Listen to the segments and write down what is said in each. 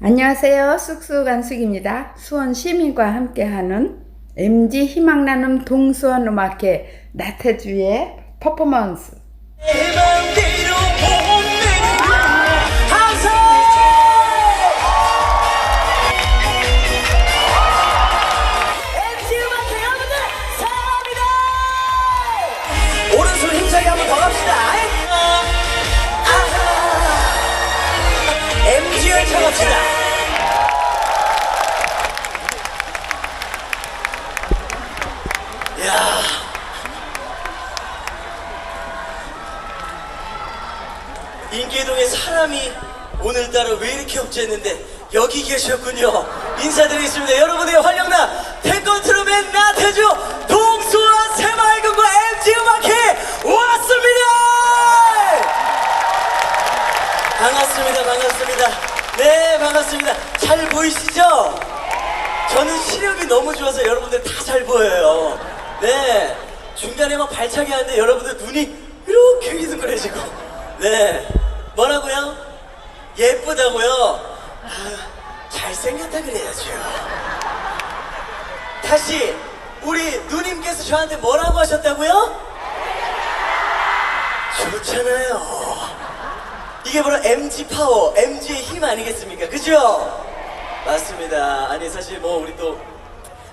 안녕하세요. 쑥쑥 안숙입니다. 수원 시민과 함께하는 MG 희망나눔 동수원 음악회 나태주의 퍼포먼스. 한번 더 갑시다 열차 갑시다 야 인계동에 사람이 오늘따라 왜 이렇게 없지 했는데 여기 계셨군요. 인사드리겠습니다. 여러분의 활력나 태권 트로맨 나태주 네 반갑습니다. 잘 보이시죠? 저는 시력이 너무 좋아서 여러분들 다 잘 보여요. 네. 중간에 막 발차기 하는데 여러분들 눈이 이렇게 휘둥그레지고. 네. 뭐라고요? 예쁘다고요? 아, 잘생겼다 그래야죠. 다시, 우리 누님께서 저한테 뭐라고 하셨다고요? 좋잖아요. 이게 바로 MG 파워, MG의 힘 아니겠습니까? 그죠? 맞습니다. 아니 사실 뭐 우리 또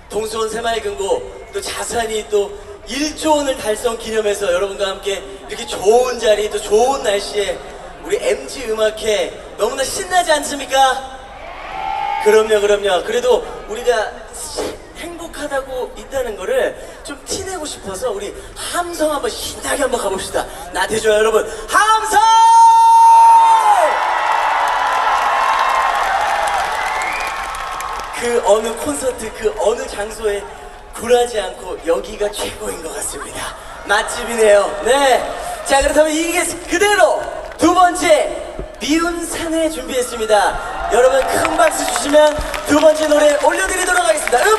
동수원 새마을금고 또 자산이 또 1조 원을 달성 기념해서 여러분과 함께 이렇게 좋은 자리 또 좋은 날씨에 우리 MG 음악회 너무나 신나지 않습니까? 그럼요, 그럼요. 그래도 우리가 행복하다고 있다는 거를 좀 티내고 싶어서 우리 함성 한번 신나게 한번 가봅시다. 나태주 여러분, 함성! 그 어느 콘서트, 그 어느 장소에 굴하지 않고 여기가 최고인 것 같습니다. 맛집이네요. 네. 자, 그렇다면 이게 그대로 두 번째 미운 산에 준비했습니다. 여러분 큰 박수 주시면 두 번째 노래 올려드리도록 하겠습니다. 주!